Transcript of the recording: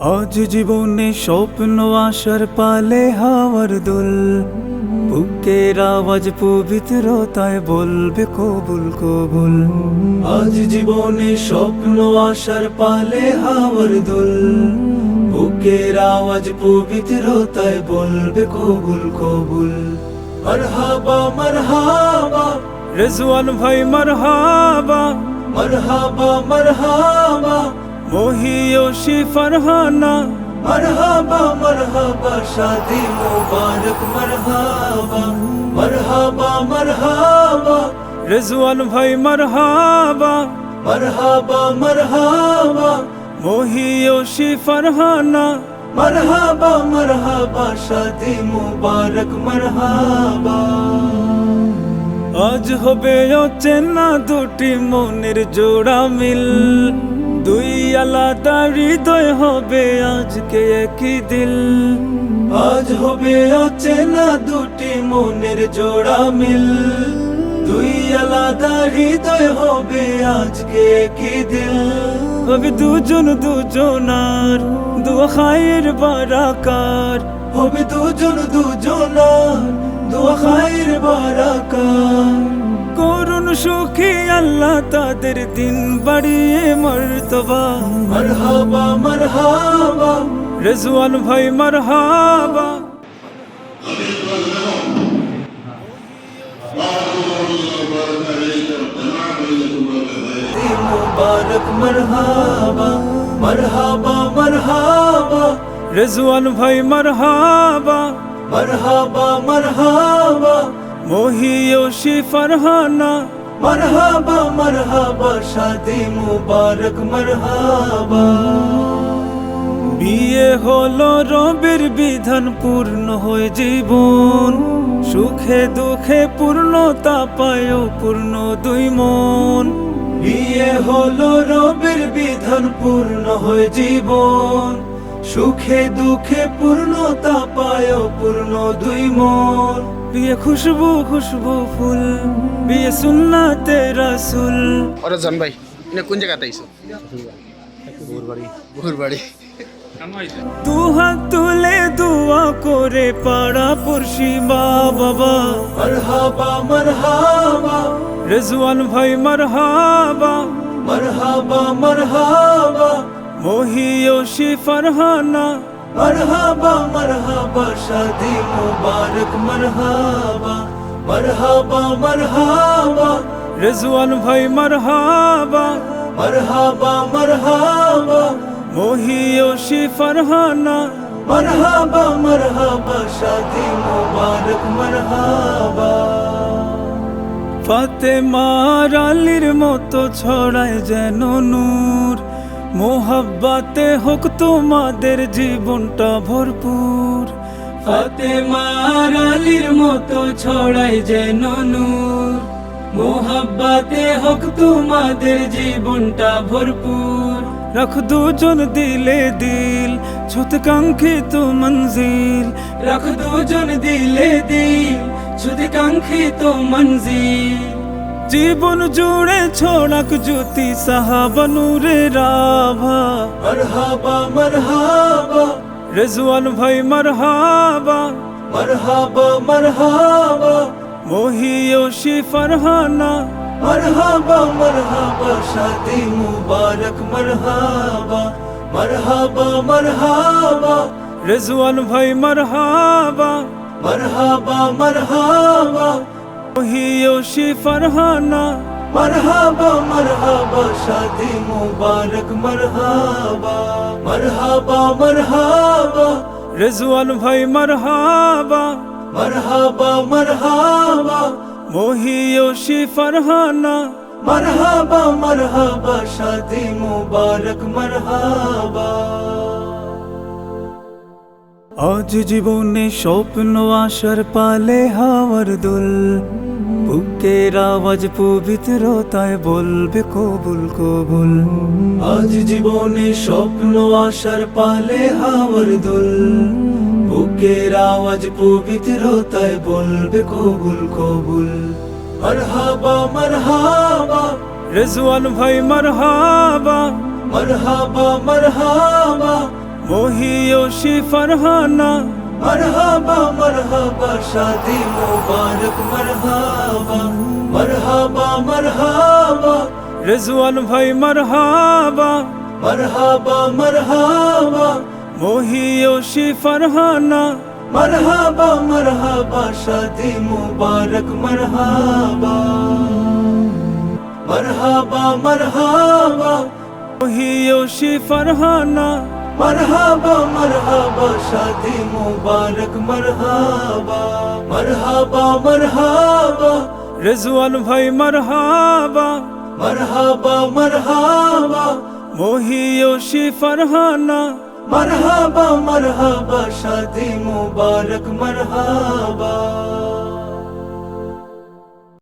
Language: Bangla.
আজ জীবনে স্বপ্ন আসার পালে হাওয়ার দোল। বুকের আওয়াজ পবিত্রতায় বলবে কবুল কবুল। আজ জীবনে স্বপ্ন আসার পালে হাওয়ার দোল। বুকের আওয়াজ পবিত্রতায় বলবে কবুল কবুল। মারহাবা মারহাবা। রেজওয়ান ভাই, মারহাবা। মারহাবা মারহাবা। মহিয়সী ফরহানা মরহাবা মরহাবা শাদি মুবারক মরহাবা মরহাবা মরহাবা রেজওয়ান ভাই মরহাবা মরহাবা মরহাবা মহিয়সী ফরহানা মরহাবা মরহাবা শাদি মুবারক মরহাবা আজ হবে চেনা দুটি মনের জোড়া মিল দুই আলাদা হৃদয় হবে আজকে একই দিল আজ হবে চেনা দুটি মনের জোড়া মিল। দুই আলাদা হৃদয় হবে আজকে একই দিল হবে দুজন দুজনার দু খায়ের বারাকার। হবে দুজন দুজনার দু খায়ের বারাকার। করুন সুখী আল্লাহ তাদের দিন বাড়িয়ে মর্তবা। মরহাবা মরহাবা। রেজওয়ান ভাই মরহাবা। মুবারক মরহাবা। মরহাবা মরহাবা। রেজওয়ান ভাই মরহাবা। মরহাবা মরহাবা। মহিয়সী ফরহানা মরহাবা মরহাবা শাদি মুবারক মরহাবা বিয়ে হলো রবের বিধান পূর্ণ হয়ে জীবন সুখে দুঃখে পূর্ণতা পায় পূর্ণ দুই মন বিয়ে হলো রবের বিধান পূর্ণ হয়ে জীবন সুখে দুঃখে পূর্ণতা পায় পূর্ণ দুই মন বিয়ে খুশবু খুশবু ফুল বিয়ে সুন্নাতে রাসুল। ওরা জন ভাই এনে কোন জায়গাতে আইছো? বহুর বাড়ি দু হাত তুলে দোয়া করে পাড়া পড়শি মা বাবা। মরহাবা মরহাবা। রেজওয়ান ভাই মরহাবা। মরহাবা মরহাবা। মহিয়সী ফরহানা। মরহাবা মরহাবা, শাদি মুবারক, মরহাবা মরহাবা মরহাবা। রেজওয়ান ভাই, মরহাবা মরহাবা মরহাবা। মহিয়সী ফরহানা, মরহাবা মরহাবা, শাদি মুবারক, মরহাবা। ফাতেমার আলীর মতো ছড়ায় যেন নূর মোহাব্বাতে হোক তোমাদের জীবনটা ভরপুর। ফাতেমার আলীর মতো ছড়ায় যেন নূর। মোহাব্বাতে হোক তোমাদের জীবনটা ভরপুর। রাখ দুজন দিলে দিল ছুত কাঙ্ক্ষিত মঞ্জিল। রাখ দুজন দিলে দিল ছুত কাঙ্ক্ষিত মঞ্জিল। জীবন জুড়ে ছড়াক জ্যোতি সাহাবানুরে রাভা। মরহাবা মরহাবা। রেজওয়ান ভাই মরহাবা। মরহাবা মরহাবা। মহিয়সী ফরহানা। মরহাবা মরহাবা শাদি মুবারক মরহাবা। মরহাবা মরহাবা। রেজওয়ান ভাই মরহাবা। মরহাবা মরহাবা। মহিয়সী ফরহানা। মরহাবা মরহাবা শাদি মুবারক মরহাবা। মরহাবা মরহাবা। রেজওয়ান ভাই মরহাবা। মরহাবা মরহাবা। মহিয়সী ফরহানা। মরহাবা মরহাবা শাদি মুবারক মরহাবা। আজ জীবনে স্বপ্ন আসার পালে হাওয়ার দোল। বুকের আওয়াজ পবিত্রতায় বলবে কবুল কবুল। আজ জীবনে স্বপ্ন আসার পালে হাওয়ার দোল। বুকের আওয়াজ পবিত্রতায় বলবে কবুল কবুল। মরহাবা মরহাবা। রেজওয়ান ভাই, মরহাবা। মরহাবা মরহাবা। মহিয়সী ফরহানা। মরহাবা মরহাবা শাদি মুবারক মরহাবা। মরহাবা মরহাবা। রিজওয়ান ভাই মরহাবা। মরহাবা মরহাবা। মহিয়সী ফরহানা। মরহাবা মরহাবা শাদি মুবারক মরহাবা। মরহাবা মরহাবা। ওহিয়সি ফরহানা। মরহাবা মরহাবা শাদি মুবারক মরহাবা মরহাবা মরহাবা। রিজওয়ান ভাই মরহাবা। মরহাবা মরহাবা। মোহিয়সি ফরহানা। মরহাবা মরহাবা শাদি মুবারক মরহাবা।